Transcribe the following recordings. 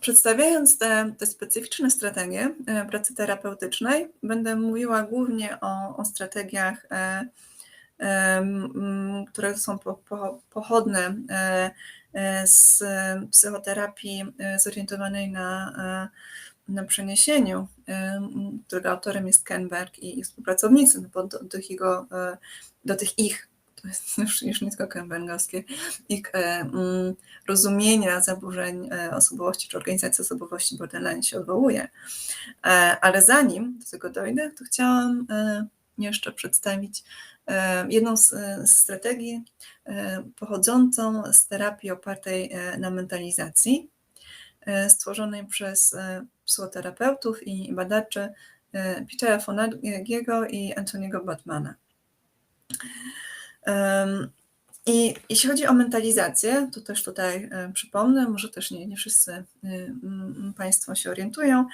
Przedstawiając te, te specyficzne strategie e, pracy terapeutycznej, będę mówiła głównie o, o strategiach, e, które są po, po, pochodne z psychoterapii zorientowanej na, na przeniesieniu, którego autorem jest Kenberg i współpracownicy, no bo do, do, jego, do tych ich to jest już, już nie tylko kębęgowskie, ich mm, rozumienia zaburzeń e, osobowości czy organizacji osobowości borderline się odwołuje. E, ale zanim do tego dojdę, to chciałam e, jeszcze przedstawić jedną z, z strategii pochodzącą z terapii opartej na mentalizacji, stworzonej przez psychoterapeutów i badaczy Petera Fonagiego i Antoniego Batmana. I jeśli chodzi o mentalizację, to też tutaj przypomnę, może też nie, nie wszyscy Państwo się orientują,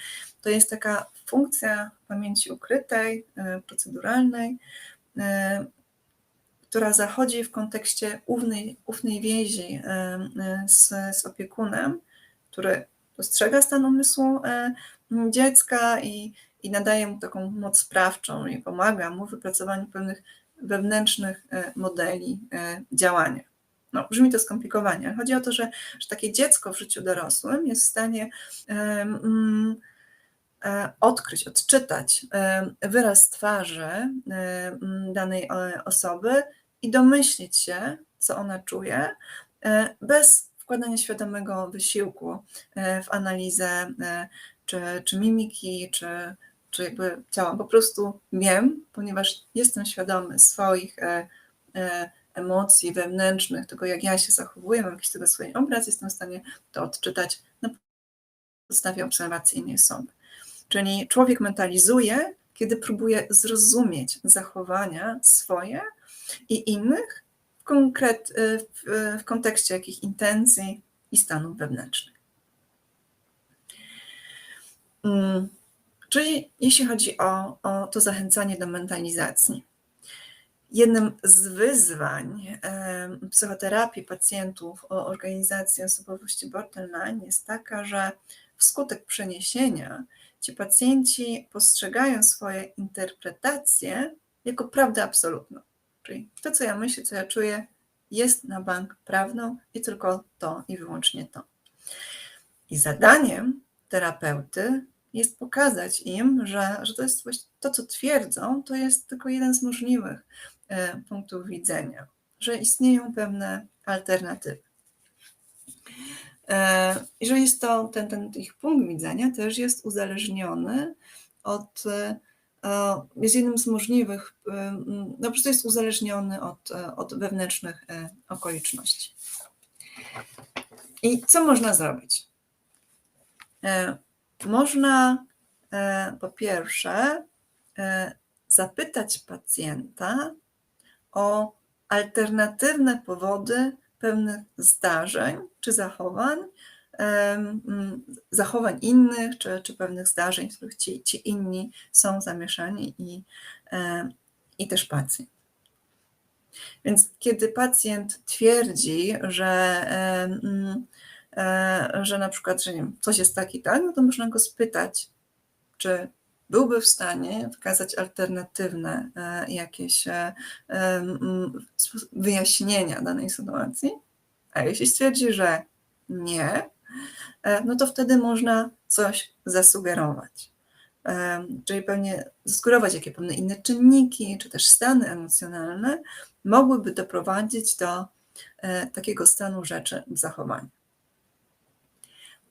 to jest taka funkcja pamięci ukrytej, e, proceduralnej, e, która zachodzi w kontekście ufnej, ufnej więzi z, z opiekunem, który dostrzega stan umysłu e, dziecka i, i nadaje mu taką moc sprawczą i pomaga mu w wypracowaniu pewnych wewnętrznych e, modeli e, działania. No, brzmi to skomplikowanie, ale chodzi o to, że, że takie dziecko w życiu dorosłym jest w stanie um, odkryć, odczytać wyraz twarzy danej osoby i domyślić się, co ona czuje, bez wkładania świadomego wysiłku w analizę czy, czy mimiki, czy, czy jakby ciała. Po prostu wiem, ponieważ jestem świadomy swoich e, e, emocji wewnętrznych, tego jak ja się zachowuję, mam jakiś tego swój obraz, jestem w stanie to odczytać na podstawie obserwacji innej osoby. Czyli człowiek mentalizuje, kiedy próbuje zrozumieć zachowania swoje i innych w, konkret, e, w, w kontekście jakich intencji i stanów wewnętrznych. Mm. Czyli jeśli chodzi o, o to zachęcanie do mentalizacji. Jednym z wyzwań psychoterapii pacjentów o organizacji osobowości borderline jest taka, że wskutek przeniesienia ci pacjenci postrzegają swoje interpretacje jako prawdę absolutną. Czyli to, co ja myślę, co ja czuję, jest na bank prawną i tylko to i wyłącznie to. I zadaniem terapeuty jest pokazać im, że, że to jest to, co twierdzą, to jest tylko jeden z możliwych e, punktów widzenia, że istnieją pewne alternatywy. E, I że jest to, ten, ten ich punkt widzenia też jest uzależniony od, e, jest jednym z możliwych, no po prostu jest uzależniony od, od wewnętrznych okoliczności. I co można zrobić? Można e, po pierwsze e, zapytać pacjenta o alternatywne powody pewnych zdarzeń czy zachowań, zachowań innych, czy, czy pewnych zdarzeń, w których ci, ci inni są zamieszani i, e, i też pacjent. Więc kiedy pacjent twierdzi, że E, że na przykład, że nie wiem, coś jest tak i tak, no to można go spytać, czy byłby w stanie wykazać alternatywne e, jakieś e, wyjaśnienia danej sytuacji, a jeśli stwierdzi, że nie, no to wtedy można coś zasugerować. Czyli pewnie zasugerować, jakie pewne inne czynniki, czy też stany emocjonalne mogłyby doprowadzić do takiego stanu rzeczy w zachowaniu.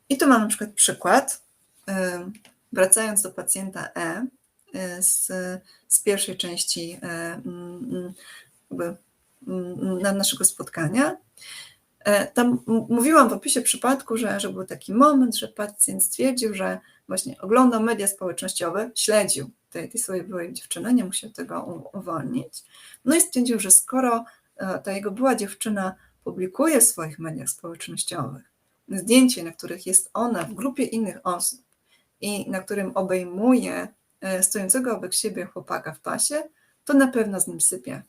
I tu mam na przykład przykład, wracając do pacjenta E z, z pierwszej części mm, naszego spotkania. E, tam mówiłam w opisie przypadku, że, że był taki moment, że pacjent stwierdził, że właśnie oglądał media społecznościowe, śledził tej, tej swojej byłej dziewczyny, nie musiał tego uwolnić. No i stwierdził, że skoro e, ta jego była dziewczyna publikuje w swoich mediach społecznościowych zdjęcie, na których jest ona w grupie innych osób i na którym obejmuje e, stojącego obok siebie chłopaka w pasie, to na pewno z nim sypie.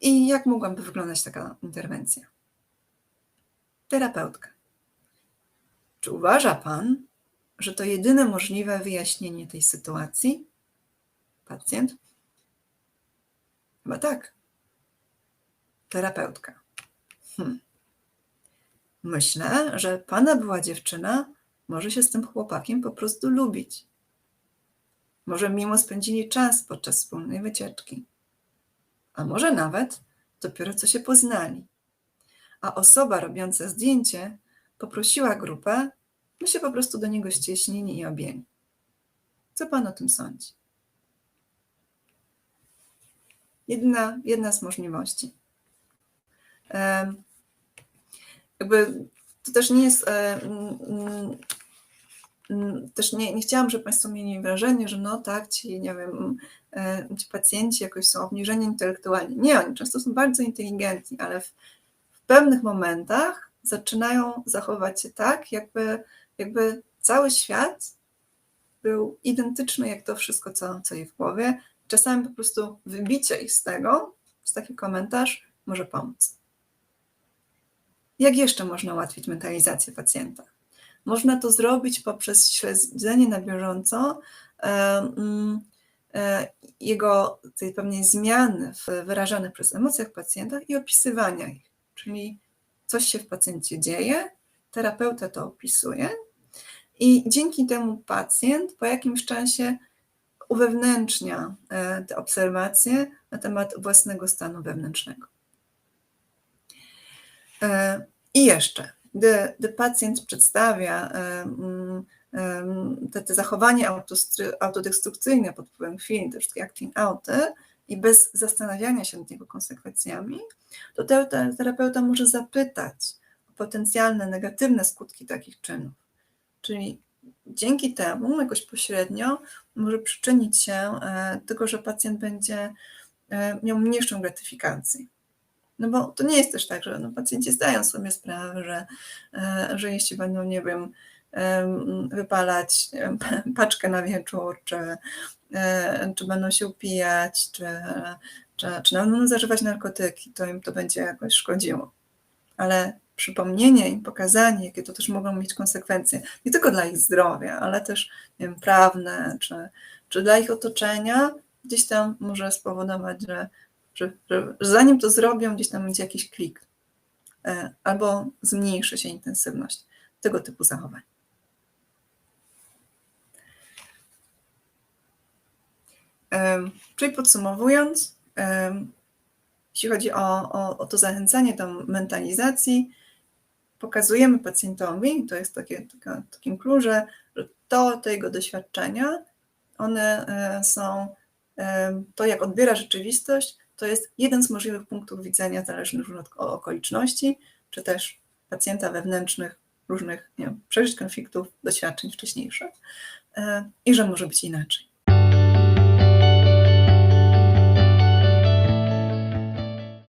I jak mogłaby wyglądać taka interwencja? Terapeutka. Czy uważa Pan, że to jedyne możliwe wyjaśnienie tej sytuacji? Pacjent? Chyba tak. Terapeutka. Hm. Myślę, że Pana była dziewczyna może się z tym chłopakiem po prostu lubić. Może mimo spędzili czas podczas wspólnej wycieczki. A może nawet dopiero co się poznali. A osoba robiąca zdjęcie poprosiła grupę, by się po prostu do niego ścieśnili i objęli. Co pan o tym sądzi? Jedna, jedna z możliwości. Jakby to też nie jest. e, mm, mm, mm, Też nie, nie chciałam, żeby Państwo mieli wrażenie, że no tak, ci, nie wiem, e, ci pacjenci jakoś są obniżeni intelektualnie. Nie, oni często są bardzo inteligentni, ale w, w pewnych momentach zaczynają zachować się tak, jakby, jakby cały świat był identyczny jak to wszystko, co, co jej w głowie. Czasami po prostu wybicie ich z tego, z taki komentarz może pomóc. Jak jeszcze można ułatwić mentalizację pacjenta? Można to zrobić poprzez śledzenie na bieżąco e, mm, e, jego tej pewnej zmiany w wyrażanych przez emocjach pacjenta i opisywania ich. Czyli coś się w pacjencie dzieje, terapeuta to opisuje i dzięki temu pacjent po jakimś czasie uwewnętrznia e, te obserwacje na temat własnego stanu wewnętrznego. I jeszcze, gdy, gdy pacjent przedstawia te, te zachowania autodestrukcyjne pod wpływem chwili, te wszystkie acting outy, i bez zastanawiania się nad jego konsekwencjami, to te- te- terapeuta może zapytać o potencjalne negatywne skutki takich czynów. Czyli dzięki temu jakoś pośrednio może przyczynić się e, do tego, że pacjent będzie e, miał mniejszą gratyfikację. No bo to nie jest też tak, że no pacjenci zdają sobie sprawę, że, e, że jeśli będą, nie wiem, em, wypalać paczkę na wieczór, czy, e, czy będą się upijać, czy, czy, czy będą zażywać narkotyki, to im to będzie jakoś szkodziło. Ale przypomnienie im, pokazanie, jakie to też mogą mieć konsekwencje, nie tylko dla ich zdrowia, ale też nie wiem, prawne, czy, czy dla ich otoczenia, gdzieś tam może spowodować, że, że, że zanim to zrobią, gdzieś tam będzie jakiś klik, e, albo zmniejszy się intensywność tego typu zachowań. Em, Czyli podsumowując, em, jeśli chodzi o, o, o to zachęcanie do mentalizacji, pokazujemy pacjentowi, to jest takie, taka, takim klucze, że to, te jego doświadczenia, one e, są, e, to jak odbiera rzeczywistość, to jest jeden z możliwych punktów widzenia zależnych od okoliczności, czy też pacjenta wewnętrznych, różnych nie wiem, przeżyć konfliktów, doświadczeń wcześniejszych e, i że może być inaczej.